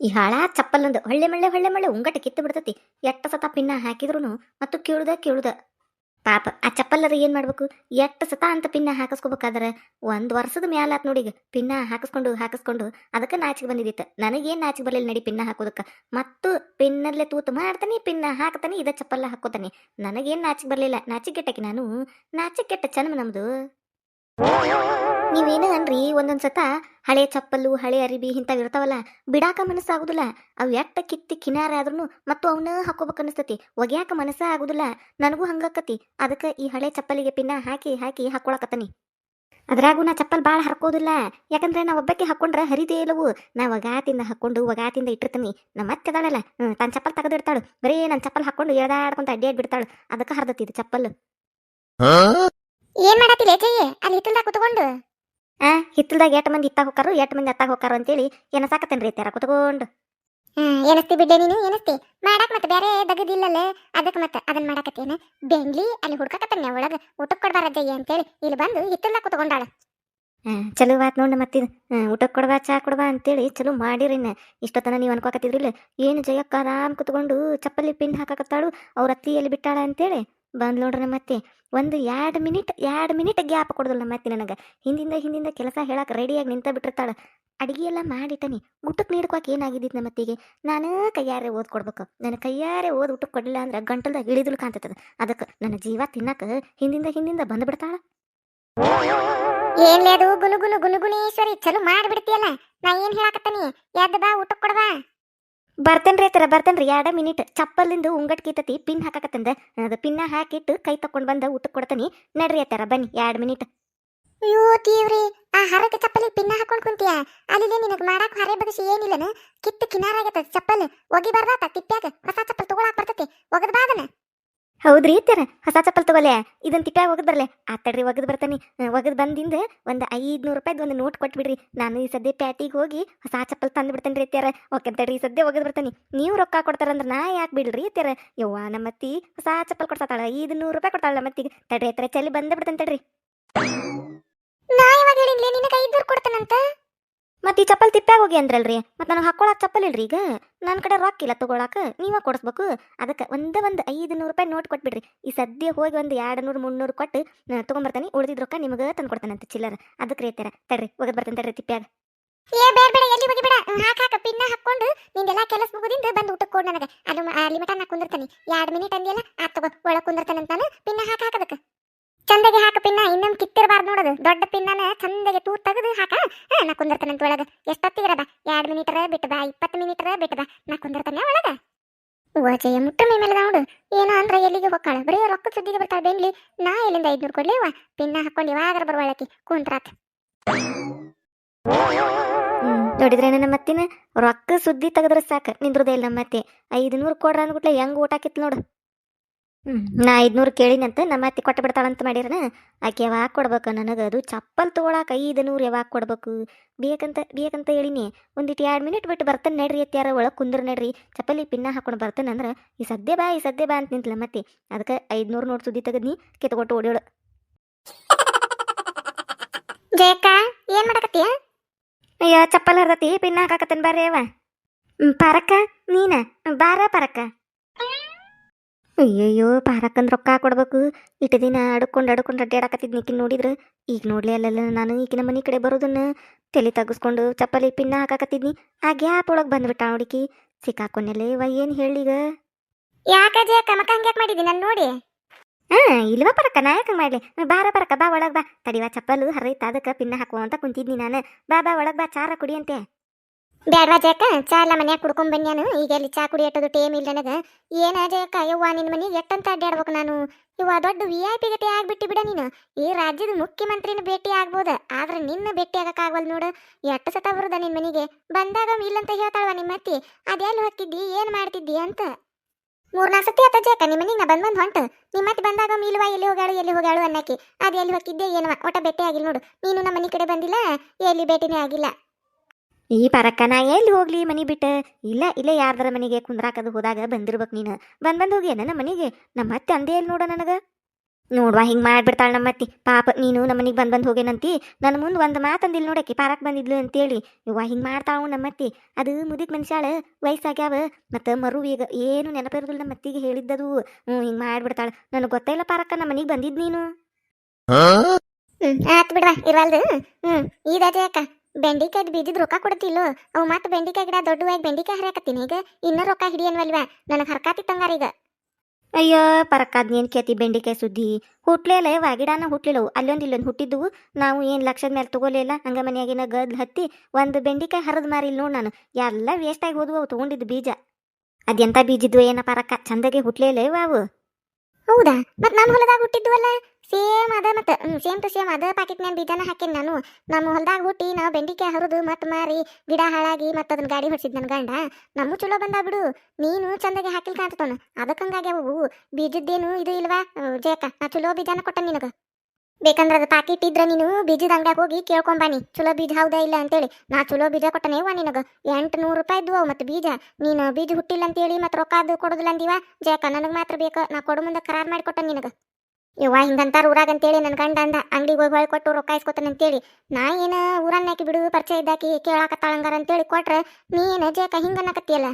ಈ ಹಾಳ, ಚಪ್ಪಲೊಂದು, ಹೊಳ್ಳೆ ಮಳ್ಳೆ ಹೊಳ್ಳೆ ಮಳ್ಳೆ ಉಂಗಟ ಕಿತ್ತು ಬಿಡ್ತತಿ. ಎಟ್ಟ ಸತ ಪಿನ್ನ ಹಾಕಿದ್ರು ಮತ್ತು ಕೇಳುದ ಕೇಳುದ. ಪಾಪ, ಆ ಚಪ್ಪಲ್ಲರ ಏನ್ ಮಾಡ್ಬೇಕು? ಎಟ್ಟ ಸತ ಅಂತ ಪಿನ್ನ ಹಾಕಿಸ್ಕೋಬೇಕಾದ್ರೆ ಒಂದ್ ವರ್ಷದ ಮ್ಯಾಲ ಆತ್ ನೋಡಿಗ ಪಿನ್ನ ಹಾಕಿಸ್ಕೊಂಡು ಹಾಕಿಸ್ಕೊಂಡು ಅದಕ್ಕೆ ನಾಚಿಗೆ ಬಂದಿದ್ದಿತ್ತು ನನಗೇನ್ ನಾಚಿಗೆ ಬರಲಿಲ್ಲ ನಡಿ ಪಿನ್ನ ಹಾಕೋದಕ್ಕೆ. ಮತ್ತು ಪಿನ್ನಲ್ಲೇ ತೂತು ಮಾಡ್ತಾನೆ, ಪಿನ್ನ ಹಾಕ್ತಾನೆ, ಇದ ಚಪ್ಪಲ್ಲ ಹಾಕೋತಾನೆ ನನಗೇನ್ ನಾಚಿಗೆ ಬರಲಿಲ್ಲ. ನಾಚಿಕೆ ಕೆಟ್ಟಕ್ಕೆ ನಾನು, ನಾಚಿಕೆ ಕೆಟ್ಟ ಚನ್ಮ ನಮ್ದು. ನೀವೇನು ಅನ್ರಿ? ಒಂದೊಂದ್ ಸತ ಹಳೆ ಚಪ್ಪಲು ಹಳೆ ಅರಿಬಿ ಇಂಥವು ಇರ್ತಾವಲ್ಲ ಬಿಡಾಕ ಮನಸ್ಸಾಗುದಿಲ್ಲ ಅವು ಎಟ್ಟ ಕಿತ್ತಿ ಕಿನಾರ ಆದ್ರೂ ಮತ್ತು ಅವನ್ನ ಹಾಕೋಬೇಕು ಅನಿಸ್ತತಿ. ಒಗ್ಯಾಕ ಮನಸ್ಸ ಆಗುದಿಲ್ಲ. ನನಗೂ ಹಂಗಕ್ಕತಿ ಅದಕ್ಕೆ ಈ ಹಳೆ ಚಪ್ಪಲಿಗೆ ಪಿನ್ನ ಹಾಕಿ ಹಾಕಿ ಹಾಕೊಳಕತ್ತನಿ. ಅದ್ರಾಗೂ ನಾ ಚಪ್ಪಲ್ ಭಾಳ ಹರ್ಕೋದಿಲ್ಲ. ಯಾಕಂದ್ರೆ ನಾ ಒಬ್ಬಕ್ಕೆ ಹಾಕೊಂಡ್ರೆ ಹರಿದೇ ಇಲ್ಲವು. ನಾ ಒಗಾತಿಂದ ಹಾಕೊಂಡು ಒಗಾತಿಂದ ಇಟ್ಟಿರ್ತೀನಿ. ನಮ್ಮ ಮತ್ತೆ ಅದಾಳಲ್ಲ. ತನ್ನ ಚಪ್ಪಲ್ ತೆಗೆದಿಡ್ತಾಳು. ಬರೀ ನನ್ನ ಚಪ್ಪಲ್ ಹಾಕೊಂಡು ಎಳ್ದಾಡ್ಕೊಂತ ಅಡ್ಡಾಡ್ ಬಿಡ್ತಾಳು. ಅದಕ್ಕೆ ಹರ್ದತಿ ಇದು ಚಪ್ಪಲ್ ಏನ್ ಮಾಡತ್ತಿಲ್ಲ ಜಯ್ಯ ಅಲ್ಲಿ ಹಿತ್ತಲ್ದಾಗ ಕುತ್ಕೊಂಡು. ಆ ಹಿತ್ತಲ್ದಾಗ ಎಟ್ ಮಂದಿ ಇತ್ತಾಗ ಹೋಗಾರು ಎಟ್ ಮಂದಿ ಅತ್ತಾಗ ಹೋಗಾರು ಅಂತೇಳಿ ಏನಸಾಕತ್ತೇನ್ರಿ ತ್ಯಾರ ಕುತ್ಕೊಂಡು. ಹ್ಮ್ ಏನಸ್ತಿ ಬಿಡ್ಡೆ ನೀನು ಏನಸ್ತಿ ಮಾಡಕ್ ಮತ್ತೆ ಬೇರೆ ದಗದಿಲ್ಲಲ್ಲ ಅದಕ್ಕೆ ಮತ್ತೆ ಅದನ್ನ ಮಾಡಕತ್ತೇನ. ಬೆಂಗ್ಲಿ ಅಲ್ಲಿ ಹುಡ್ಕಾಕತ್ತಾನ ಒಳಗ ಊಟಕ್ಕೆ ಕೊಡ್ಬಾರ ಜಯ್ಯ ಅಂತೇಳಿ. ಇಲ್ಲಿ ಬಂದು ಹಿತ್ತಲ್ದಾಗ ಕುತ್ಕೊಂಡಾಳ. ಹ್ಮ್ ಚಲೋ ಆತ್ ನೋಡಿ ಮತ್ತಿದು ಊಟಕ್ಕೆ ಕೊಡ್ಬಾ ಚಾ ಕೊಡ್ಬಾ ಅಂತೇಳಿ ಚಲೋ ಮಾಡಿರಿ ಇಷ್ಟೊತ್ತನ ನೀವು ಅನ್ಕೋಕತ್ತಿದ್ರಿಲ್ಲ ಏನು ಜಯಕ್ಕ ಆರಾಮ್ ಕುತ್ಕೊಂಡು ಚಪ್ಪಲಿ ಪಿನ್ ಹಾಕಕತ್ತಾಳು ಅವ್ರ ಅತ್ತಿ ಎಲ್ಲಿ ಬಿಟ್ಟಾಳ ಅಂತೇಳಿ. ಬಂದ್ ನೋಡ್ರಿ ಮತ್ತೆ ಒಂದು ಎರಡು ಮಿನಿಟ್ ಎರಡು ಮಿನಿಟ್ ಗ್ಯಾಪ್ ಕೊಡೋದಿಲ್ಲ ಮತ್ತೆ ನನಗೆ. ಹಿಂದಿಂದ ಹಿಂದಿಂದ ಕೆಲಸ ಹೇಳಕ್ಕೆ ರೆಡಿಯಾಗಿ ನಿಂತ ಬಿಟ್ಟಿರ್ತಾಳೆ. ಅಡಿಗೆ ಎಲ್ಲ ಮಾಡಿಟ್ಟನಿ. ಊಟಕ್ಕೆ ನೀಡ್ಕೊಕ್ ಏನಾಗಿದ್ದಿತ್ತು ನಮ್ಮ ಮತ್ತಿಗೆ ನಾನು ಕೈಯಾರೆ ಓದ್ ಕೊಡ್ಬೇಕು. ನನ್ನ ಕೈಯಾರೆ ಓದ್ ಊಟಕ್ಕೆ ಕೊಡಲಿಲ್ಲ ಅಂದ್ರೆ ಗಂಟಲ್ದಾಗ ಇಳಿದುಲು ಕಾಣ್ತದ. ಅದಕ್ಕೆ ನನ್ನ ಜೀವ ತಿನ್ನಕ್ಕೆ ಹಿಂದಿಂದ ಹಿಂದಿಂದ ಬಂದ್ಬಿಡ್ತಾಳ. ಏನ್ಲೇ ಅದು ಗುನುಗುನು ಗುಲು ಗುಲು ಗುಣೇಶ್ವರಿ, ಚಲೋ ಮಾಡ್ಬಿಡ್ತೀಯಲ್ಲ? ನಾ ಏನ್ ಹೇಳಕತ್ತನಿ? ಎದ್ದ ಬಾ, ಊಟಕ್ಕೆ ಬರ್ತೇನ್ರಿ ಬರ್ತೇನೆ ಬರ್ತೇನ್ರಿ. ಎರಡ ಮಿನಿಟ್. ಚಪ್ಪಲಿಂದ ಉಂಗಟ್ ಕೀತತಿ ಪಿನ್ ಹಾಕಕತ್ತಂದ. ಅದು ಪಿನ್ನ ಹಾಕಿಟ್ಟು ಕೈ ತಕೊಂಡ್ ಬಂದ ಊಟಕ್ಕೆ ಕೊಡ್ತೀನಿ. ನಡ್ರಿ ಅತ್ತಾರ ಬನ್ನಿ. ಎರಡು ಮಿನಿಟ್. ಅಯ್ಯೋ ತೀವ್ರಿ ಆ ಹರಕ ಚಪ್ಪಲಿ ಪಿನ್ನ ಹಾಕೊಂಡ್ ಕುಂತೀಯ? ಅಲ್ಲಿ ನಿನಗೆ ಮಾಡಾಕ ಹರೆ ಬಗಸಿ ಏನಿಲ್ಲನ? ಕಿತ್ತು ಕಿನಾರಾಗತ್ತ ಚಪ್ಪಲ್. ಒಗಿ ಬರ್ದಾತ ತಿಪ್ಪ್ಯಾಗ. ಹೊಸ ಚಪ್ಪಲ್ ತಗೊಳಕ್ ಬರ್ತತಿ. ಒಗದ್ ಬಾದನ ಹೌದ್ರಿ ತೆರ ಹೊಸ ಚಪ್ಪಲ್ ತಗೊಲೆ. ಇದನ್ ತಿಟ್ಟ ಒಗದ್ ಬರ್ಲೆ. ಆತಡ್ರಿ ಒಗದ್ ಬರ್ತಾನಿ. ಒಗದ್ ಬಂದಿಂದ ಒಂದ್ ಐದ್ನೂರು ರೂಪಾಯ್ದು ಒಂದು ನೋಟ್ ಕೊಟ್ಬಿಡ್ರಿ. ನಾನು ಈ ಸದ್ಯ ಪ್ಯಾಟಿಗೆ ಹೋಗಿ ಹೊಸ ಚಪ್ಪಲ್ ತಂದು ಬಿಡ್ತೇನ್ರಿ ತೆರ ಓಕೆ ತಡ್ರಿ ಈ ಸದ್ಯ ಒಗದ್ ಬರ್ತಾನಿ. ನೀವು ರೊಕ್ಕ ಕೊಡ್ತಾರಂದ್ರ ನಾ ಯಾಕೆ ಬಿಡ್ರಿ ತೆರ ಯವ್ವ ನಮ್ಮತ್ತಿ ಹೊಸ ಚಪ್ಪಲ್ ಕೊಡ್ತಾಳ ಐದು ನೂರು ರೂಪಾಯಿ ಕೊಡ್ತಾಳ ನಮ್ಮತ್ತಿಗೆ ತಡ್ರಿ ಹತ್ರ ಚಲಿ ಬಂದ ಬಿಡ್ತೇನೆ ತಡ್ರಿ. ನಾ ಯಾವಾಗ ಹೇಳಿನ್ಲೇ, ನಿನಗ ಐದ್ನೂರು ಕೊಡ್ತಾನಂತ? ಮತ್ತೆ ಈ ಚಪ್ಪಲ್ ತಿಪ್ಪ್ಯಾಗ ಹೋಗಿ ಅಂದ್ರಲ್ರಿ. ಮತ್ತೆ ನನಗೆ ಹಾಕೊಳಕ್ ಚಪ್ಪಲ್ ಇಲ್ರಿ ಈಗ. ನನ್ನ ಕಡೆ ರೊಕ್ಕ ಇಲ್ಲ ತಗೊಳಕ. ನೀವ ಕೊಡಿಸ್ಬೇಕು. ಅದಕ್ಕೆ ಒಂದ ಒಂದು ಐದು ನೂರು ರೂಪಾಯಿ ನೋಟ್ ಕೊಟ್ಬಿಡ್ರಿ. ಈ ಸದ್ಯ ಹೋಗಿ ಒಂದು ಎರಡು ನೂರು ಮುನ್ನೂರು ಕೊಟ್ಟು ತೊಗೊಂಬರ್ತಾನೆ. ಉಳಿದಿದ್ ರೊಕ್ಕ ನಿಮಗೆ ತಂದು ಕೊಡ್ತಾನಂತ ಚಿಲ್ಲರ ಅದಕ್ಕೆ ರೇತಾರ ತಡ್ರಿ, ಹೋಗದ್ ಬರ್ತಾನೆ ತಡ್ರಿ ತಿಪ್ಪ್ಯಾಗ. ಏ, ಬೇಡ ಬೇಡ, ಎಲ್ಲಿ ಹೋಗಿ ಬೇಡ. ಹಾಕ ಹಾಕ. ಪಿನ್ನ ಹಾಕೊಂಡು ನಿಂದೆಲ್ಲ ಕೆಲಸ ಮುಗಿದಿಂದ ಬಂದು ಊಟಕ್ಕೆ ಕೊಡು ನನಗೆ. ಅದು ಅಲ್ಲಿ ಮಟ ನಾ ಕುಂದಿರ್ತಾನೆ. ಎರಡು ಮಿನಿಟ್ ಅಂದಿಯಲ್ಲ, ಆತ್ ತಗೋ, ಒಳಗೆ ಕುಂದಿರ್ತಾನೆ ಅಂತಾನೆ ಪಿನ್ನ ಹಾಕ. ಚಂದಗೆ ಹಾಕ ಪಿನ್ನ, ಇನ್ನೊಂದು ಕಿತ್ತಿರಬಾರ್ದು ನೋಡೋದು. ದೊಡ್ಡ ಪಿನ್ನನ ಚಂದಗೆ ತೂ ತೆಗೆದು ಹಾಕ. ನಾ ಕುಂದಿರ್ತಾನೆ ಅಂತ ಒಳಗೆ ಎಷ್ಟೊತ್ತಿಗಿರದ? ಎರಡು ಮಿನಿಟರ ಬಿಟ್ಟು ಬಾ, ಇಪ್ಪತ್ತು ಮಿನಿಟರ ಬಿಟ್ಟು ಬಾ. ನಾ ಕುಂದಿರ್ತಾನೆ ಒಳಗೆ. ಓಜೆಯ ಮುಟ್ಟ ಮೇಲೆ ನೋಡು. ಏನೋ ಅಂದ್ರೆ ಎಲ್ಲಿಗೆ ಹೋಗ್ಕಾಳ? ಬರೀ ರೊಕ್ಕ ಸುದ್ದಿಗೆ ಬರ್ತಾಳೆ ಬೆಂಗ್ಲಿ. ನಾ ಎಲ್ಲಿಂದ ಐದ್ನೂರು ಕೊಡ್ಲಿವ? ಪಿನ್ನ ಹಾಕೊಂಡು ಯಾವಾಗ ಬರುವಳಕಿ ಕುಂತ್ರಾತ್. ನೋಡಿದ್ರೆ ನನ್ನ ಮತ್ತಿನ ರೊಕ್ಕ ಸುದ್ದಿ ತೆಗೆದ್ರೆ ಸಾಕು. ನಿಂದ್ರದೇ ಇಲ್ಲ ಮತ್ತೆ. ಐದು ನೂರು ಕೊಡ್ರ ಅಂದ್ಬಿಟ್ಲೆ ಹೆಂಗ್ ಊಟ ಆಕಿತ್ತು ನೋಡು. ನಾ ಐದ್ನೂರು ಕೇಳಿನಂತ ನಮ್ಮ ಅತ್ತಿ ಕೊಟ್ಟು ಬಿಡ್ತಾಳಂತ ಮಾಡಿರನ ಆಕೆ ಯಾವಾಗ ಕೊಡ್ಬೇಕು ನನಗೆ? ಅದು ಚಪ್ಪಲ್ ತೊಗೊಳಕ್ಕೆ ಐದು ನೂರು ಯಾವಾಗ ಕೊಡ್ಬೇಕು? ಬೇಕಂತ ಬೇಕಂತ ಹೇಳಿನಿ. ಒಂದಿಟ್ಟು ಎರಡು ಮಿನಿಟ್ ಬಿಟ್ಟು ಬರ್ತಾನೆ ನಡ್ರಿ ಅತ್ಯಾರ ಒಳಗೆ ಕುಂದ್ರ ನಡ್ರಿ. ಚಪ್ಪಲಿ ಪಿನ್ನ ಹಾಕೊಂಡು ಬರ್ತೇನೆ ಅಂದ್ರೆ ಈ ಸದ್ಯ ಬಾ ಈ ಸದ್ಯ ಬಾ ಅಂತ ನಿಂತಲ ಮತ್ತೆ. ಅದಕ್ಕೆ ಐದ್ನೂರು ನೋಡ್ ಸುದ್ದಿ ನೀ ಕಿತ್ಕೊಟ್ಟು ಓಡೋಳು ಜಯಕ್ಕ ಏನ್ ಮಾಡಕತ್ತೀಯ ಅಯ್ಯ ಚಪ್ಪಲ್ ಹರ್ದತಿ ಪಿನ್ನ ಹಾಕಾಕತ್ತೇನೆ ಬರ್ರಿ ಅವ. ಪಾರಕ್ಕ ನೀನ? ಬಾರ ಪಾರಕ್ಕ. ಅಯ್ಯಯ್ಯೋ ಪಾರಕ್ಕಂದ್ ರೊಕ್ಕ ಕೊಡ್ಬೇಕು. ಇಟ್ಟು ದಿನ ಅಡ್ಕೊಂಡು ಅಡ್ಕೊಂಡು ಅಡ್ಡಾಡಕತ್ತಿದ್ನಿ ಈಕಿನ ನೋಡಿದ್ರೆ. ಈಗ ನೋಡ್ಲಿ ಅಲ್ಲಲ್ಲ ನಾನು ಈಕಿನ ಮನೆ ಕಡೆ ಬರೋದನ್ನ ತಲೆ ತಗಸ್ಕೊಂಡು ಚಪ್ಪಲಿ ಪಿನ್ನ ಹಾಕಾಕತ್ತಿದ್ನಿ. ಆ ಗ್ಯಾಪ್ ಒಳಗೆ ಬಂದ್ಬಿಟ್ಟ ಹುಡುಕಿ ಸಿಕ್ಕಾಕೊಂಡೆಲೆ ಇವ ಏನು ಹೇಳೀಗ ಯಾಕ ಜಯಕ್ಕ ಮಕ್ಕ ಹಂಗ್ಯಾಕ್ ಮಾಡಿದಿ ನಾನು ನೋಡಿ? ಹಾ ಇಲ್ವಾ ಪರಕ್ಕ ನಾ ಯಾಕೆ ಮಾಡ್ಲಿ? ಬಾರ ಪರಕ್ಕ ಬಾ ಒಳಗೆ ಬಾ. ತಡಿವಾ ಚಪ್ಪಲು ಹರೈತ ಅದಕ್ಕೆ ಪಿನ್ನ ಹಾಕುವ ಅಂತ ಕುಂತಿದ್ನಿ ನಾನು. ಬಾ ಬಾ ಒಳಗೆ ಬಾ ಚಾರ ಕುಡಿ ಅಂತೆ. ಬ್ಯಾಡ್ವಾ ಜಯಕ್ಕ? ಚಾ ಎಲ್ಲ ಮನ್ಯಾಗ ಕುಡ್ಕೊಂಡ್ ಬನ್ಯಾನು ಈಗ ಎಲ್ಲಿ ಚಾ ಕುಡಿಯಟ್ಟದು ಟೇಮ್ ಇಲ್ಲ ನನಗ. ಏನ ಜಯಕ್ಕ? ಯವ್ವ, ನಿನ್ ಮನಿ ಎಟ್ಟಂತ ಅಡ್ಡಾಡ್ಬೇಕು ನಾನು? ಇವ ದೊಡ್ಡ ವಿ ಐ ಪಿ ಗತಿ ಆಗ್ಬಿಟ್ಟಿ ಬಿಡ ನೀನು. ಈ ರಾಜ್ಯದ ಮುಖ್ಯಮಂತ್ರಿನ ಭೇಟಿ ಆಗ್ಬೋದ? ಆದ್ರೆ ನಿನ್ನ ಭೇಟಿ ಆಗಕ್ ಆಗ್ವಲ್ ನೋಡು. ಎಟ್ಟ ಸತ ಬರುದ ನಿನ್ ಮನೆಗೆ? ಬಂದಾಗ ಇಲ್ಲಂತ ಹೇಳ್ತಾಳವ ನಿಮ್ಮ ಅತ್ತಿ. ಅದೆಲ್ಲಿ ಹೋಗ್ತಿದ್ದಿ? ಏನ್ ಮಾಡ್ತಿದ್ದಿ ಅಂತ? ಮೂರ್ನಾಲ್ಕು ಸತಿ ಆತ ಜಯಕ್ಕ ನಿಮ್ಮ ಮನೆಗೆ ಬಂದ್ ಬಂದ್ ಹೊಂಟು. ನಿಮ್ಮ ಅತ್ತಿ ಬಂದಾಗ ಮಿಲ್ವಾ, ಎಲ್ಲಿ ಹೋಗಾಳು ಎಲ್ಲಿ ಹೋಗಾಳು ಅನ್ನಕ್ಕೆ. ಅದು ಎಲ್ಲಿ ಹೋಗಿದ್ದೆ ಏನವ? ಒಟ್ಟ ಭೇಟಿ ಆಗಿಲ್ಲ ನೋಡು. ನೀನು ನಮ್ಮ ಮನೆ ಕಡೆ ಬಂದಿಲ್ಲ? ಎಲ್ಲಿ ಭೇಟಿನೇ ಆಗಿಲ್ಲ? ಈ ಪರಕ್ಕ ನಾ ಎಲ್ಲಿ ಹೋಗ್ಲಿ ಮನಿ ಬಿಟ್ಟು? ಇಲ್ಲ ಇಲ್ಲ ಯಾರ್ದಾರ ಮನೆಗೆ ಕುಂದ್ರಾಕದು ಹೋದಾಗ ಬಂದಿರ್ಬೇಕು ನೀನು. ಬಂದ್ ಬಂದ್ ಹೋಗಿ ನನ್ನ ಮನೆಗೆ. ನಮ್ಮ ಅತ್ತೆ ಅಂದೇ ಎಲ್ಲಿ ನೋಡ ನನಗೆ. ನೋಡುವ ಹಿಂಗೆ ನಮ್ಮ ನಮ್ಮತ್ತಿ ಪಾಪ ನೀನು ನಮ್ಮ ಮನೆಗೆ ಬಂದು ಬಂದು ಹೋಗೇನಂತಿ ನನ್ನ ಮುಂದೆ ಒಂದು ಮಾತಂದಿಲ್ಲ ನೋಡಕ್ಕೆ ಪಾರಕ್ ಬಂದಿದ್ಲು ಅಂತೇಳಿ. ಇವ್ವ ಹಿಂಗೆ ನಮ್ಮ ನಮ್ಮತ್ತಿ ಅದು ಮುದಿಕ್ ಮನುಷ್ಯಾಳ ವಯಸ್ಸಾಗ್ಯಾವ ಮತ್ತು ಮರು ಈಗ ಏನು ನೆನಪಿರೋದಿಲ್ಲ ನಮ್ಮ ಅತ್ತಿಗೆ ಹೇಳಿದ್ದದು. ಹ್ಞೂ ಹಿಂಗೆ ಮಾಡ್ಬಿಡ್ತಾಳೆ. ನನಗೆ ಗೊತ್ತೇ ಇಲ್ಲ ಪಾರಕ್ಕ ನಮ್ಮ ಮನೆಗೆ ಬಂದಿದ್ದು ನೀನು. ಹ್ಮ್ ಆತ್ ಬಿಡ್ವಾ ಇರ್ವಲ್ದು. ಹ್ಮ್ ಈದಾಜೆ ಅಕ್ಕ. ಬೆಂಡಿಕಾಯ್ದು ಬೀಜದ ರೊಕ್ಕ ಕೊಡ್ತಿಲ್ಲೋ? ಅವು ಮತ್ತೆ ಬೆಂಡಿಕಾಯಿ ಗಿಡ ದೊಡ್ಡವಾಗಿ ಬೆಂಡಿಕಾಯಿ ಹರಿಯಾಕತ್ತೀನಿ ಈಗ. ಇನ್ನೂ ರೊಕ್ಕ ಹಿಡಿಯನ್ವಲ್ವಾ? ನನಗೆ ಹರ್ಕಾತಿತ್ತಂಗಾರ ಈಗ. ಅಯ್ಯೋ ಪರಕಾದ್ ನೀನ್ ಕೇತಿ ಬೆಂಡಿಕಾಯಿ ಸುದ್ದಿ. ಹುಟ್ಲೇಲ ವಾಗಿಡಾನ ಹುಟ್ಲಿಲ್ಲ ಹುಟ್ಲಿಲ್ಲವು. ಅಲ್ಲೊಂದು ಇಲ್ಲೊಂದು ಹುಟ್ಟಿದ್ವು. ನಾವು ಏನು ಲಕ್ಷದ ಮೇಲೆ ತಗೋಲಿಲ್ಲ? ಹಂಗ ಮನೆಯಾಗಿನ ಗದ್ ಹತ್ತಿ ಒಂದು ಬೆಂಡಿಕಾಯಿ ಹರಿದು ಮಾರಿಲ್ಲ ನೋಡು ನಾನು. ಎಲ್ಲ ವೇಸ್ಟಾಗಿ ಹೋದ್ವು ಅವು ತೊಗೊಂಡಿದ್ದು ಬೀಜ. ಅದೆಂಥ ಬೀಜಿದ್ವು ಏನ ರಕ್ಕ ಚಂದಗೆ ಹುಟ್ಲೇಲ್ಲ ವಾವು ಅವು. ಹೌದಾ? ಮತ್ ನಮ್ಮ ಹೊಲದಾಗ ಹುಟ್ಟಿದ್ವಲ್ಲ? ಸೇಮ್ ಅದ ಮತ್ತ ಸೇಮ್ ಟು ಸೇಮ್ ಅದ ನಾನು ಬೀಜನ ಹಾಕೇನಿ ನಾನು. ನಮ್ಮ ಹೊಲದಾಗ ಹುಟ್ಟಿ ನಾವು ಬೆಂಡಿಕಾಯಿ ಹರಿದು ಮತ್ ಮಾರಿ ಗಿಡ ಹಾಳಾಗಿ ಮತ್ತ ಅದನ್ನ ಗಾಡಿ ಹೊಡ್ಸಿದ್ ನನ್ನ ಗಂಡ. ನಮ್ಮ ಚಲೋ ಬಂದ ಬಿಡು. ನೀನು ಚಂದಾಗಿ ಹಾಕಿಲ್ ಕಾಣ್ತಾನ ಅದಕ್ಕೆ ಅವು. ಬೀಜದ್ದೇನು ಇದು ಇಲ್ವಾ? ಜಯಕ್ಕ, ನಾ ಚಲೋ ಬೀಜನ ಕೊಟ್ಟ ನಿನಗ. ಬೇಕಂದ್ರ ಅದು ಪಾಕಿಟ್ ಇದ್ರೆ ನೀನು ಬೀಜದ ಅಂಗಡ್ಯಾಗ ಹೋಗಿ ಕೇಳ್ಕೊಂಬಾನಿ ಚಲೋ ಬೀಜ ಹೌದಾ ಇಲ್ಲ ಅಂತೇಳಿ. ನಾ ಚಲೋ ಬೀಜ ಕೊಟ್ಟನೇವ ನಿನಗೆ. ಎಂಟು ನೂರು ರೂಪಾಯಿ ಇದ್ವು ಮತ್ತೆ ಬೀಜ. ನೀನು ಬೀಜ ಹುಟ್ಟಿಲ್ಲ ಅಂತೇಳಿ ಮತ್ತೆ ರೊಕ್ಕ ಅದು ಕೊಡೋದಿಲ್ಲ ಅಂದಿವ. ಜಯಕ ನನಗೆ ಮಾತ್ರ ಬೇಕು. ನಾ ಕೊಡು ಮುಂದೆ ಕರಾರ್ ಮಾಡಿ ಕೊಟ್ಟ ನಿನಗ. ಯವ್ವ ಹಿಂಗಂತಾರ ಊರಾಗ ಅಂತೇಳಿ ನನ್ನ ಗಂಡ ಅಂದ. ಅಂಗಡಿಗೆ ಹೋಗಿ ಹೊಳ್ ಕೊಟ್ಟು ರೊಕ್ಕ ಇಸ್ಕೊತಾನೆ ಅಂತೇಳಿ. ನಾ ಏನ ಊರನ್ನ ಹಾಕಿ ಬಿಡು ಪರಿಚಯ ಇದ್ದಾಕಿ ಕೇಳಾಕತ್ತಾಳಂಗಾರ ಅಂತೇಳಿ ಕೊಟ್ರೆ ನೀ ಜೇಕ ಹಿಂಗೆ ಹಿಂಗನ್ನಕತ್ತಿಯಲ್ಲ?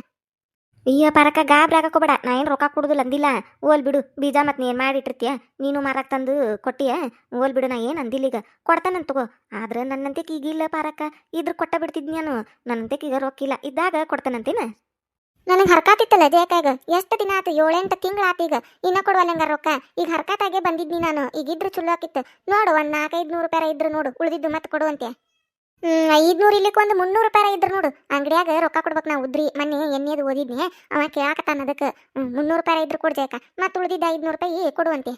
ಅಯ್ಯ ಪರಕ ಗಾಬ್ರಿ ಹಾಕೋಬೇಡ ನಾ ಏನು ರೊಕ್ಕ ಕೊಡುದಿಲ್ಲ ಅಂದಿಲ್ಲ ಓಲ್ ಬಿಡು. ಬೀಜ ಮತ್ತು ನೀನು ಮಾಡಿಟ್ಟಿರ್ತೀಯ? ನೀನು ಮಾರಕ್ಕೆ ತಂದು ಕೊಟ್ಟಿಯ? ಓಲ್ ಬಿಡು, ನಾ ಏನು ಅಂದಿಲ್ಲ ಈಗ. ಕೊಡ್ತಾನಂತ ತಗೋ. ಆದ್ರೆ ನನ್ನಂತೆ ಈಗಿಲ್ಲ ಪಾರಕ್ಕ. ಇದ್ರ ಕೊಟ್ಟ ಬಿಡ್ತಿದ್ನಿ ನಾನು. ನನ್ನಂತೆಕ್ ಈಗ ರೊಕ್ಕಿಲ್ಲ ಇದ್ದಾಗ ಕೊಡ್ತಾನಂತೇನ ನನಗೆ ಹರ್ಕಾತಿತ್ತಲ್ಲ ಜಯಕಾಗ ಎಷ್ಟು ದಿನ ಆತು? ಏಳೆಂಟು ತಿಂಗಳು ಆತು ಈಗ. ಇನ್ನ ಕೊಡುವಲ್ಲಂಗ ರೊಕ್ಕ. ಈಗ ಹರ್ಕಾತಾಗೆ ಬಂದಿದ್ನಿ ನಾನು. ಈಗ ಇದ್ರೆ ಚಲೋ ಆಕಿತ್ತು. ನೋಡು, ಒಂದು ನಾಲ್ಕೈದು ನೂರು ರೂಪಾಯಿ ಇದ್ರು ನೋಡು. ಉಳಿದಿದ್ದು ಮತ್ತೆ ಕೊಡುವಂತೆ ಐದ್ನೂರು ಇಲ್ಲಿಕ್ಕೆ ಒಂದು ಮುನ್ನೂರು ರೂಪಾಯಿ ಇದ್ರು ನೋಡು. ಅಂಗಡಿಯಾಗ ರೊಕ್ಕ ಕೊಡ್ಬೇಕು ನಾ ಉದ್ರಿ, ಮೊನ್ನೆ ಎಣ್ಣೆದು ಓದಿದ್ನಿ, ಅವ ಕೇಳಾಕತ್ತಾನ ಅದಕ್ಕೆ ಮುನ್ನೂರು ರೂಪಾಯಿ ಇದ್ರು ಕೊಡ್ಜಾಕ ಮತ್ತೆ ಉಳಿದಿದ್ದ ಐದ್ನೂರು ರೂಪಾಯಿ ಕೊಡುವಂತೆ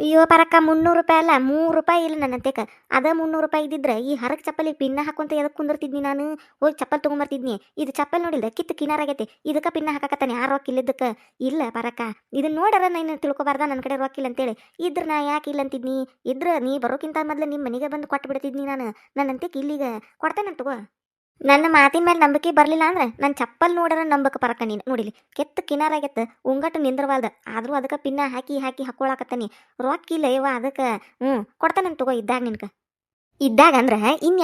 ಅಯ್ಯೋ ಪರಕ್ಕ, ಮುನ್ನೂರು ರೂಪಾಯಿ ಅಲ್ಲ, ಮೂರು ರೂಪಾಯಿ ಇಲ್ಲ ನನ್ನಂತೆಕ ಅದ ಮುನ್ನೂರು ರೂಪಾಯಿ ಇದ್ದಿದ್ರೆ ಈ ಹರಕ್ ಚಪ್ಪಲಿ ಪಿನ್ನ ಹಾಕೊಂತ ಎದಕ್ಕೆ ಕುಂದಿರ್ತಿದ್ನಿ ನಾನು? ಹೋಗಿ ಚಪ್ಪಲ್ ತೊಗೊಂಬರ್ತಿದ್ನಿ. ಇದು ಚಪ್ಪಲ್ ನೋಡಿಲ್ಲ ಕಿತ್ತು ಕಿನಾರಾಗೈತೆ. ಇದಕ್ಕೆ ಪಿನ್ನ ಹಾಕಕತ್ತಾನೆ ಯಾರು ರೊಕ್ಕ ಇಲ್ಲದಕ್ಕೆ ಇಲ್ಲ ಪರಕ್ಕ ಇದನ್ನ ನೋಡರ ನಾನು ತಿಳ್ಕೊಬಾರ್ದ ನನ್ನ ಕಡೆ ರೊಕ್ಕ ಇಲ್ಲ ಅಂತೇಳಿ ಇದ್ರ ನಾ ಯಾಕೆ ಇಲ್ಲ ಅಂತಿದ್ನಿ ಇದ್ರ ನೀ ಬರೋಕ್ಕಿಂತ ಮೊದ್ಲು ನಿಮ್ಮ ಮನೆಗೆ ಬಂದು ಕೊಟ್ಟು ಬಿಡ್ತಿದ್ನಿ ನಾನು ನನ್ನಂತೆಕ್ ಇಲ್ಲಿಗೆ ಕೊಡ್ತಾನೆ ತಗೋ ನನ್ನ ಮಾತಿನ ಮೇಲೆ ನಂಬಿಕೆ ಬರಲಿಲ್ಲ ಅಂದ್ರೆ ನನ್ನ ಚಪ್ಪಲ್ ನೋಡ್ರ ನಂಬಕ ಪರಕ ನೀನು. ನೋಡಿಲಿ, ಕೆತ್ತ ಕಿನಾರಾಗೆತ್ತ ಉಂಗಟ್ಟು ನಿಂದ್ರವಾಲ್ದ. ಆದರೂ ಅದಕ್ಕೆ ಪಿನ್ನ ಹಾಕಿ ಹಾಕಿ ಹಾಕೊಳಕತ್ತಾನಿ. ರೊಕ್ಕ ಇಲ್ಲ ಇವ ಅದಕ್ಕೆ ಹ್ಞೂ ಕೊಡ್ತಾನಂತ ತಗೋ ಇದ್ದಾಗ ನಿನ್ಕ. ಇದ್ದಾಗ ಅಂದ್ರೆ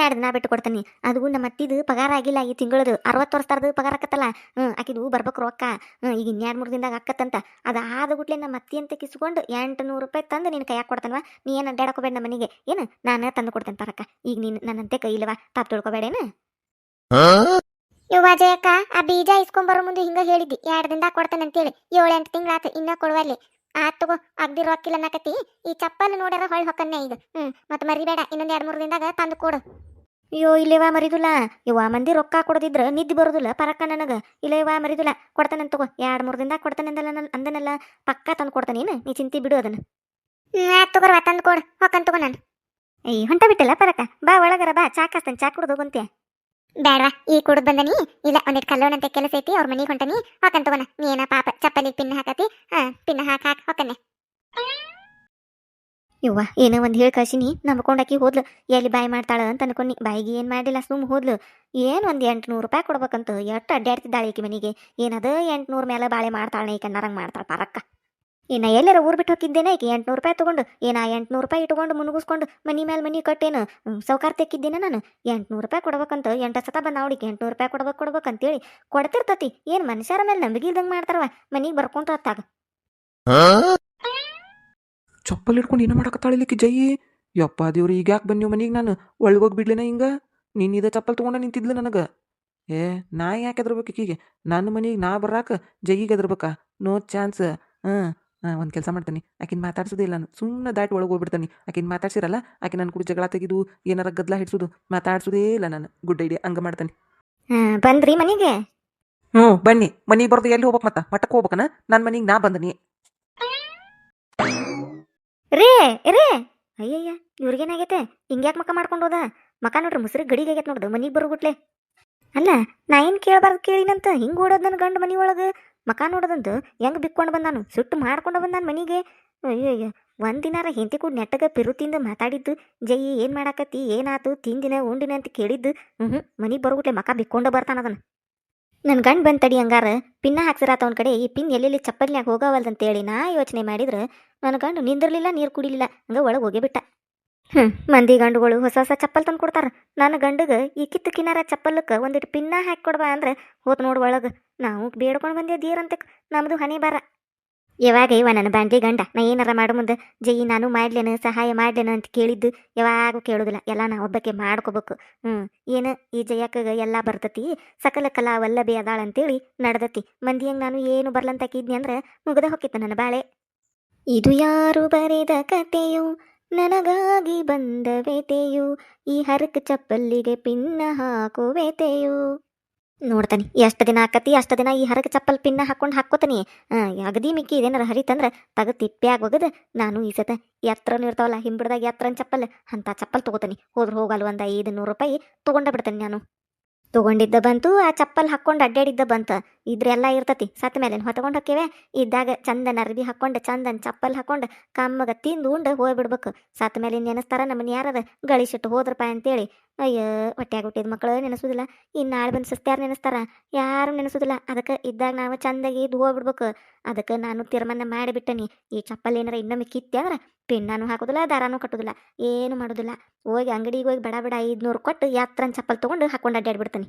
ಎರಡು ದಿನ ಬಿಟ್ಟು ಕೊಡ್ತಾನೆ. ಅದು ನಮ್ಮ ಅತ್ತಿದು ಪಗಾರ ಆಗಿಲ್ಲ ಈ ತಿಂಗಳದು. ಅರವತ್ತು ವರ್ಷದ ಪಗಾರ ಆಕತ್ತಲ್ಲ. ಹ್ಞೂ ಆಕಿದು ಬರ್ಬೇಕು ರೊಕ್ಕ. ಹ್ಞೂ ಈಗ ಇನ್ಯಾರು ಮೂರು ದಿನದಾಗ ಆಕತ್ತಂತ. ಅದು ಆದ ಗುಟ್ಲೆ ನಮ್ಮ ಅತ್ತಿ ಅಂತ ಕಿಸ್ಕೊಂಡು ಎಂಟು ನೂರು ರೂಪಾಯಿ ತಂದು ನಿನ್ನ ಕೈಯಾಗ ಕೊಡ್ತಾನವ ನೀ ಏನು ಅಡ್ಡಾಡ್ಕೋಬೇಡ ನಮ್ಮ ಮನೆಗೆ. ಏನು, ನಾನು ತಂದು ಕೊಡ್ತೇನೆ ಪರಕ್ಕ ಈಗ ನೀನು ನನ್ನಂತೆ ಕೈ ಇಲ್ಲವಾ ತಾಪ್ ತಿಳ್ಕೊಬೇಡೇನು ಯುವ ಜಯಕ್ಕ ಆ ಬೀಜ ಇಸ್ಕೊಂಬರೋ ಮುಂದೆ ಹಿಂಗ ಹೇಳಿದ್ದಿ. ಎರಡ್ ದಿನದಾಗ ಕೊಡ್ತಾನೆ ಅಂತೇಳಿ. ಎಂಟು ತಿಂಗಳಾತು ಇನ್ನ ಕೊಡುವಲ್ಲಿ. ಆತ್ ತಗೋ ಅಗ್ದಿ ರೊಕ್ಕಿಲ್ಲ ಅನ್ನಕತ್ತಿ. ಈ ಚಪ್ಪಲ್ ನೋಡ್ಯಾರ ಹೊಳ್ ಹೊಕ್ಕನ್ನೇ ಈಗ. ಹ್ಮ್ ಮತ್ತೆ ಮರಿಬೇಡ. ಇನ್ನೊಂದ್ ಎರಡ್ ಮೂರು ದಿನದಾಗ ತಂದು ಕೊಡು. ಅಯ್ಯೋ ಇಲ್ಲೇವಾ ಮರಿದುಲ್ಲ. ಇವ ಮಂದಿ ರೊಕ್ಕ ಕೊಡದಿದ್ರ ನಿದ್ದೆ ಬರೋದಿಲ್ಲ. ಪರಕ್ಕ ನನಗೆ. ಇಲ್ಲೇವಾ ಮರಿದುಲ್ಲ. ಕೊಡ್ತಾನಂತ ತಗೋ. ಎರಡ್ ಮೂರು ದಿನದಾಗ ಕೊಡ್ತಾನೆ ಅಂದಲ್ಲ ನಾನು ಅಂದನಲ್ಲ. ಪಕ್ಕ ತಂದು ಕೊಡ್ತಾನೆ ಏನು? ನೀ ಚಿಂತಿ ಬಿಡು ಅದನ್ನ. ಹ್ಮ್ ಆತ್ ತಗೋರ್ವ ತಂದು ಕೊಡು. ಹೊಕ್ಕನ್ ತಗೋ ನಾನು. ಏಯ್ ಹೊಂಟ ಬಿಟ್ಟಲ್ಲ ಪರಕ್ಕ. ಬಾ ಒಳಗರ ಬಾ. ಚಾಕ್ ಕಾಸ್ತೇನೆ. ಚಾ ಕುಡ್ದು ಹೋಗಂತೆ ಬೇಡವಾ, ಈ ಕುಡ್ದು ಬಂದನಿ ಇಲ್ಲ ಒಂದಿಟ್ ಕಲ್ಲೋಣಂತೆ ಕೆಲಸ ಐತಿ, ಅವ್ರ ಮನೆಗೆ ಹೊಂಟನಿ ಹೊಕ್ಕನ್ ತಗೋನ ನೀ ಏನ ಪಾಪ ಚಪ್ಪಲಿ ಪಿನ್ ಹಾಕತಿ. ಹಾ ಪಿನ್ ಹಾಕ, ಹಾಕ್ ಹೊಕ್ಕನ್ನೆ ಇವ್ವ ಏನೋ ಒಂದು ಹೇಳಿ ಕಳ್ಸಿನಿ, ನಂಬ್ಕೊಂಡಾಕಿ ಹೋದ್ಲು. ಎಲ್ಲಿ ಬಾಯಿ ಮಾಡ್ತಾಳ ಅಂತ ಅನ್ಕೊಂಡಿ ಬಾಯಿಗೆ ಏನು ಮಾಡಿಲ್ಲ ಸುಮ್ ಹೋದ್ಲು. ಏನು ಒಂದು ಎಂಟುನೂರು ರೂಪಾಯಿ ಕೊಡ್ಬೇಕಂತ, ಎಷ್ಟು ಅಡ್ಡಾಡ್ತಿದ್ದಾಳೆ ಈಕಿ ಮನೆಗೆ? ಏನದ ಎಂಟುನೂರು ಮೇಲೆ ಬಾಳೆ ಮಾಡ್ತಾಳೆ ನರಂಗೆ ಮಾಡ್ತಾಳೆ ಪರಕ್ಕ ಇನ್ನ ಎಲ್ಲರ ಊರು ಬಿಟ್ಟು ಹೋಗಿದ್ದೇನೆ ಈಕೆ ಎಂಟುನೂರು ರೂಪಾಯಿ ತೊಗೊಂಡು, ಏನ ಎಂಟುನೂರು ರೂಪಾಯಿ ಇಟ್ಕೊಂಡು ಮುನುಗಿಸ್ಕೊಂಡು ಮನಿ ಮೇಲೆ ಮನಿ ಕಟ್ಟೇನು ಸೌಕಾರ ತೆಕ್ಕಿದ್ದೇನೆ ನಾನು. ಎಂಟುನೂರು ರೂಪಾಯಿ ಕೊಡ್ಬೇಕಂತ ಎಂಟು ಸತ ಬಂದ ಅವಳಿಗೆ ಎಂಟುನೂರು ರೂಪಾಯಿ ಕೊಡ್ಬೇಕು ಕೊಡ್ಬೇಕು ಅಂತೇಳಿ ಕೊಡ್ತಿರ್ತತಿ. ಏನು ಮನುಷ್ಯರ ಮೇಲೆ ನಂಬಿಕೆ ಇದ್ದಂಗೆ ಮಾಡ್ತಾರವ? ಮನಿಗೆ ಬರ್ಕೊಂತ ಹತ್ತಾಗ. ಚಪ್ಪಲ್ ಹಿಡ್ಕೊಂಡು ಏನು ಮಾಡಕತ್ತಾಳಿಲಿಕ್ಕೆ ಜೈ? ಯಪ್ಪ ದೇವ್ರಿ, ಈಗ ಯಾಕೆ ಬನ್ನಿ ಮನೆಗೆ ನಾನು? ಒಳಗೋಗಿ ಬಿಡ್ಲೇನ ಹಿಂಗ? ನೀನು ಚಪ್ಪಲ್ ತೊಗೊಂಡ ನಿಂತಿದ್ಲು ನನಗೆ. ಏ, ನಾ ಯಾಕೆ ಎದ್ರಬೇಕು ಈಕಿಗೆ? ನನ್ನ ಮನೆಗೆ ನಾ ಬರಾಕ ಜೈಗೆ ಎದ್ರಬೇಕಾ ನೋ ಚಾನ್ಸ್. ಹಾಂ ಒಂದು ಕೆಲಸ ಮಾಡ್ತೀನಿ. ಆಕಿನ ಮಾತಾಡ್ಸೋದಿಲ್ಲ ನಾನು. ಸುಮ್ಮನೆ ದಾಟಿ ಒಳಗೆ ಹೋಗ್ಬಿಡ್ತಾನೆ ಆಕಿನ ಮಾತಾಡ್ಸಿರಲ್ಲ ಆಕೆ ನನ್ನ ಕೂಡ ಜಗಳ ತೆಗೆದು ಏನಾರ ಗದ್ದಲ ಹಿಡ್ಸೋದು ಮಾತಾಡ್ಸೋದೇ ಇಲ್ಲ ನಾನು. ಗುಡ್ ಐಡಿಯಾ ಹಂಗೆ ಮಾಡ್ತಾನೆ. ಬಂದ್ರಿ ಮನೆಗೆ? ಹ್ಞೂ ಬನ್ನಿ. ಮನೆ ಬರ್ದು ಎಲ್ಲಿ ಹೋಗ್ಬೇಕು ಮತ್ತೆ? ಮಟ್ಟಕ್ಕೆ ಹೋಗ್ಬೇಕನ? ನನ್ನ ಮನೆಗೆ ನಾ ಬಂದನಿ ರೇ ರೇ! ಅಯ್ಯಯ್ಯ ಇವ್ರಿಗೇನಾಗೈತೆ ಹಿಂಗ್ಯಾಕೆ ಮಕ್ಕ ಮಾಡ್ಕೊಂಡು ಹೋದ? ಮಕ ನೋಡ್ರಿ ಮುಸ್ರಿ ಗಡಿಗೆ ಆಗೈತೆ ನೋಡ್ದು. ಮನಿಗೆ ಬರೋಗುಟ್ಲೆ ಅಲ್ಲ ನಾ ಏನು ಕೇಳಬಾರ್ದು ಕೇಳಿನಂತ? ಹಿಂಗೆ ಓಡೋದು ನನ್ನ ಗಂಡು ಮನೆ ಒಳಗೆ ಮಕ ನೋಡದಂದು ಹೆಂಗೆ ಬಿಕ್ಕೊಂಡು ಬಂದಾನು, ಸುಟ್ಟು ಮಾಡ್ಕೊಂಡು ಬಂದಾನ ಮನಿಗೆ. ಅಯ್ಯಯ್ಯ, ಒಂದಿನಾರ ಹೆಂತಿ ಕೂಡ ನೆಟ್ಟಗ ಪಿರುತಿಂದ ಮಾತಾಡಿದ್ದು, ಜೈ ಏನು ಮಾಡಾಕತ್ತಿ, ಏನಾತು, ತಿಂದಿನ, ಉಂಡಿನ ಅಂತ ಕೇಳಿದ್ದು ಹ್ಞೂ ಮನಿಗೆ ಬರೋಗುಟ್ಲೆ ಮಕ ಬಿಕ್ಕೊಂಡು ಬರ್ತಾನ ಅದನ್ನ. ನನ್ನ ಗಂಡು ಬಂದು ತಡಿ ಹಂಗಾರ, ಪಿನ್ನ ಹಾಕ್ಸಿರಾತ ಅವ್ನ ಕಡೆ, ಈ ಪಿನ್ ಎಲ್ಲೆಲ್ಲಿ ಚಪ್ಪಲ್ನ್ಯಾಗ ಹೋಗವಲ್ದಂತೇಳಿ ನಾ ಯೋಚನೆ ಮಾಡಿದ್ರೆ ನನ್ನ ಗಂಡು ನಿಂದಿರಲಿಲ್ಲ, ನೀರು ಕುಡಿಲಿಲ್ಲ, ಹಂಗ ಒಳಗೆ ಹೋಗೇ ಬಿಟ್ಟ ಹ್ಞೂ ಮಂದಿ ಗಂಡುಗಳು ಹೊಸ ಹೊಸ ಚಪ್ಪಲ್ ತಂದು ಕೊಡ್ತಾರ. ನನ್ನ ಗಂಡಗೆ ಈ ಕಿತ್ತು ಕಿನಾರ ಚಪ್ಪಲಕ್ಕೆ ಒಂದಿಟ್ಟು ಪಿನ್ನ ಹಾಕಿ ಕೊಡ್ಬಾ ಅಂದ್ರೆ ಹೋತ್ ನೋಡು ಒಳಗೆ. ನಾವು ಬೇಡ್ಕೊಂಡು ಅಂತ ನಮ್ಮದು ಹನಿ ಬಾರ. ಯಾವಾಗ ಇವ ನನ್ನ ಬ್ಯಾಂಡ್ಲಿ ಗಂಡ, ನಾ ಏನಾರ ಮಾಡು ಮುಂದೆ. ಜೈ, ನಾನು ಮಾಡ್ಲೇನು, ಸಹಾಯ ಮಾಡ್ಲೇನು ಅಂತ ಕೇಳಿದ್ದು ಯಾವಾಗೂ ಕೇಳೋದಿಲ್ಲ. ಎಲ್ಲ ನಾ ಒಬ್ಬಕ್ಕೆ ಮಾಡ್ಕೋಬೇಕು. ಹ್ಞೂ ಏನು ಈ ಜಯಕ್ಕಗ ಎಲ್ಲ ಬರ್ತತಿ. ಸಕಲ ಕಲಾ ವಲ್ಲಭೆ ಅದಾಳ ಅಂತೇಳಿ ನಡ್ದತಿ. ಮಂದಿಯಂಗೆ ನಾನು ಏನು ಬರ್ಲಂತಾಕಿದ್ನಿ ಅಂದ್ರೆ ಮುಗದ ಹೊಕ್ಕಿತ್ತು ನನ್ನ ಬಾಳೆ. ಇದು ಯಾರು ಬರೆದ ಕತೆಯು? ನನಗಾಗಿ ಬಂದ ವೇತೆಯು, ಈ ಹರಕ ಚಪ್ಪಲ್ಲಿಗೆ ಪಿನ್ನ ಹಾಕುವೆತೆಯು ನೋಡ್ತಾನೆ ಎಷ್ಟು ದಿನ ಆಕತಿ, ಅಷ್ಟು ದಿನ ಈ ಹರಕ ಚಪ್ಪಲ್ ಪಿನ್ನ ಹಾಕೊಂಡು ಹಾಕ್ಕೋತಾನೆ. ಅಗದಿ ಮಿಕ್ಕಿ ಇದೇನಾರ ಹರಿತಂದ್ರೆ ತಗ ತಿಪ್ಪ್ಯಾಗ ಒಗದು ನಾನು ಈ ಸತ ಎತ್ರನೂ ಇರ್ತಾವಲ್ಲ, ಹಿಂಬಿಡ್ದಾಗ ಎತ್ರನ ಚಪ್ಪಲ್, ಅಂತ ಚಪ್ಪಲ್ ತಗೋತಾನೆ. ಹೋದ್ರೆ ಹೋಗಲ್ಲ ಒಂದು ಐದು ನೂರು ರೂಪಾಯಿ ತಗೊಂಡ ಬಿಡ್ತಾನೆ ನಾನು. ತಗೊಂಡಿದ್ದ ಬಂತು, ಆ ಚಪ್ಪಲ್ ಹಾಕೊಂಡು ಅಡ್ಡಾಡಿದ್ದ ಬಂತ. ಇದ್ರೆ ಎಲ್ಲ ಇರ್ತತಿ. ಸತ್ತ ಮೇಲೆ ಹೊತ್ಕೊಂಡು ಹೊಕ್ಕಿವೆ ಇದ್ದಾಗ ಚಂದನ ಅರ್ಬಿ ಹಾಕೊಂಡು ಚಂದನ್ ಚಪ್ಪಲ್ ಹಾಕೊಂಡು ಕಮ್ಮಗ ತಿಂದು ಉಂಡು ಹೋಗ್ಬಿಡ್ಬೇಕು. ಸತ್ತ ಮೇಲೆ ನೆನೆಸ್ತಾರ ನಮ್ಮನ್ನ ಯಾರದ? ಗಳಿಸಿಟ್ಟು ಹೋದ್ರಪ್ಪ ಅಂತೇಳಿ. ಅಯ್ಯೋ, ಹೊಟ್ಯಾಗ ಹುಟ್ಟಿದ ಮಕ್ಕಳು ನೆನೆಸೋದಿಲ್ಲ. ಇನ್ನು ನಾಳೆ ಬಂದು ಸಸ್ತ್ಯಾರು ನೆನೆಸ್ತಾರ? ಯಾರು ನೆನೆಸೋದಿಲ್ಲ. ಅದಕ್ಕೆ ಇದ್ದಾಗ ನಾವು ಚಂದಾಗಿ ಇದು ಹೋಗ್ಬಿಡ್ಬೇಕು. ಅದಕ್ಕೆ ನಾನು ತೀರ್ಮಾನ ಮಾಡಿಬಿಟ್ಟನಿ. ಈ ಚಪ್ಪಲ್ ಏನಾರ ಇನ್ನೊಮ್ಮೆ ಕಿತ್ತೆ ಅಂದ್ರೆ ಪಿನ್ನಾನು ಹಾಕೋದಿಲ್ಲ, ದಾರಾನು ಕಟ್ಟೋದಿಲ್ಲ. ಏನು ಮಾಡೋದಿಲ್ಲ. ಹೋಗಿ ಅಂಗಡಿಗೆ ಹೋಗಿ ಬಡ ಬಡ ಐದುನೂರು ಕೊಟ್ಟು, ಯಾತ್ರನ್ ಚಪ್ಪಲ್ ತೊಗೊಂಡು ಹಾಕೊಂಡು ಅಡ್ಡಾಡ್ಬಿಡ್ತಾನೆ